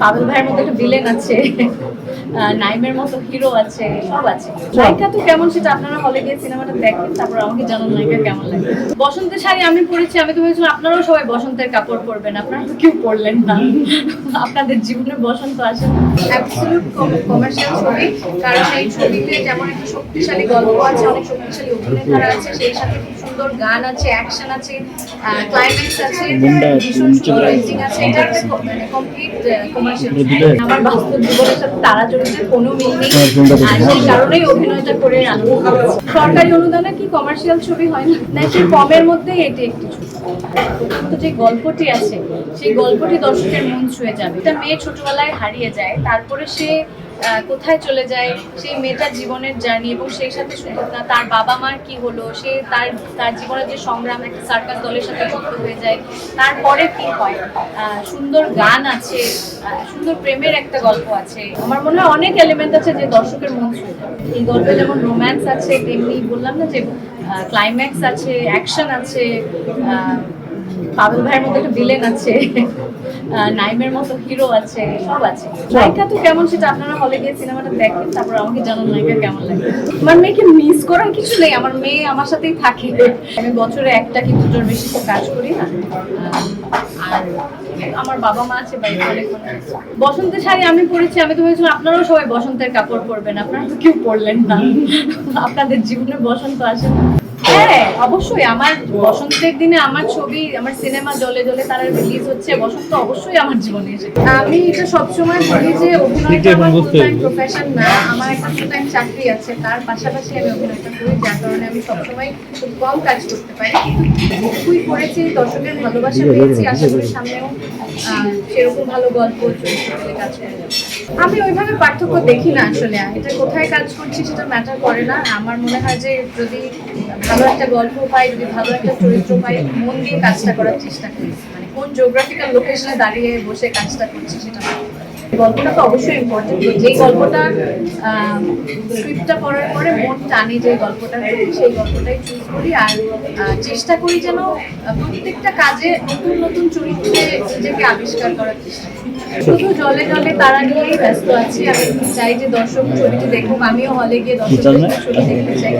পাবেল ভাইয়ের মতো একটা ভিলেন আছে নাইমের মতো হিরো আছে সব আছে। নায়িকা তো কেমন সেটা আপনারা হলে গিয়ে সিনেমাটা দেখেন তারপর আমাকে জানান নায়িকা কেমন লাগে। বসন্তের শাড়ি আমি পরেছি আমি তো ভেবেছিলাম আপনারাও সবাই বসন্তের কাপড় পরবেন আপনারা তো কেউ পরলেন না। আপনাদের জীবনে বসন্ত আসে অ্যাবসলিউট কমার্শিয়াল ছবি কারণ এই ছবিতে যেমন একটা শক্তিশালী গল্প আছে অনেক শক্তিশালী অভিনেতারা আছে সেই সাথে খুব সুন্দর গান আছে অ্যাকশন আছে ক্লাইম্যাক্স আছে ভীষণ সুন্দর। আছে এটা একটা কমপ্লিট কমার্শিয়াল আমার বাস্তব জীবনের সাথে তারা চরিত্রের কোনো মিল নেই। কোনটা দেখি? আর সেই কারণেই অভিনয়টা করে আনন্দ সরকারি অনুদানে কি কমার্শিয়াল ছবি হয় না? না সেই কমের মধ্যেই এটি একটি ছবি। যে গল্পটি আছে সেই গল্পটি দর্শকের মন ছুঁয়ে যাবে। একটা মেয়ে ছোটবেলায় হারিয়ে যায় তারপরে সে কোথায় চলে যায়, সেই মেয়েটার জীবনের জার্নি এবং সেই সাথে শুধু না তার বাবা মার কি হলো, সে তার তার জীবনের যে সংগ্রাম, একটা সার্কাস দলের সাথে যুক্ত হয়ে যায়। তারপরে কি হয়? সুন্দর গান আছে সুন্দর প্রেমের একটা গল্প আছে। আমার মনে হয় অনেক এলিমেন্ট আছে যে দর্শকের মন ছুঁয়ে এই গল্পে যেমন রোম্যান্স আছে, তেমনি বললাম না যে ক্লাইম্যাক্স আছে অ্যাকশন আছে পাবেল ভাইয়ের মতো একটা ভিলেন আছে নাইমের মতো হিরো আছে সব আছে। নায়িকা তো কেমন সেটা আপনারা হলে গিয়ে সিনেমাটা দেখেন তারপর আমাকে জানান নায়িকা কেমন লাগে। আমার মেয়েকে মিস করার কিছু নেই আমার মেয়ে আমার সাথেই থাকে। আমি বছরে একটা কি দুটোর বেশি তো কাজ করি না। আর আমার বাবা মা আছে বাড়িতে অনেক মানুষ বসন্তের শাড়ি আমি পরেছি আমি তো ভেবেছিলাম আপনারাও সবাই বসন্তের কাপড় পরবেন আপনারা তো কেউ পরলেন না। আপনাদের জীবনে বসন্ত আসে না। হ্যাঁ অবশ্যই। আমার বসন্তের দিনে আমার ছবি আমার সিনেমা জলে জলে তারা রিলিজ হচ্ছে বসন্ত অবশ্যই আমার জীবনে এসে আমি এটা সবসময় বলি যে অভিনয়টা আমার ফুল টাইম প্রফেশন না আমার একটা ফুল টাইম চাকরি আছে তার পাশাপাশি আমি অভিনয়টা করি যার কারণে আমি সবসময় খুব কম কাজ করতে পারি। যেটুকুই করেছি দর্শকের ভালোবাসা পেয়েছি আশা করি সামনেও সেরকম ভালো গল্প চরিত্র কাজ করে। আমি ওইভাবে পার্থক্য দেখি না আসলে এটা কোথায় কাজ করছি সেটা ম্যাটার করে না। আমার মনে হয় যে যদি ভালো একটা গল্প পাই যদি ভালো একটা চরিত্র পাই মন দিয়ে কাজটা করার চেষ্টা করি। মানে কোন জিওগ্রাফিক্যাল লোকেশনে দাঁড়িয়ে বসে কাজটা করছি সেটা গল্পটা তো অবশ্যই ইম্পর্টেন্ট যেই গল্পটা স্ক্রিপ্টটা পড়ার পরে মন টানে যে গল্পটা সেই গল্পটাই চুজ করি আর চেষ্টা করি যেন প্রত্যেকটা কাজে নতুন নতুন চরিত্রে নিজেকে আবিষ্কার করার চেষ্টা করি। শুধু জলে জলে তারা নিয়েই ব্যস্ত আছি। আমি চাই যে দর্শক ছবিটি দেখুক আমিও হলে গিয়ে দর্শক ছবি দেখতে চাই।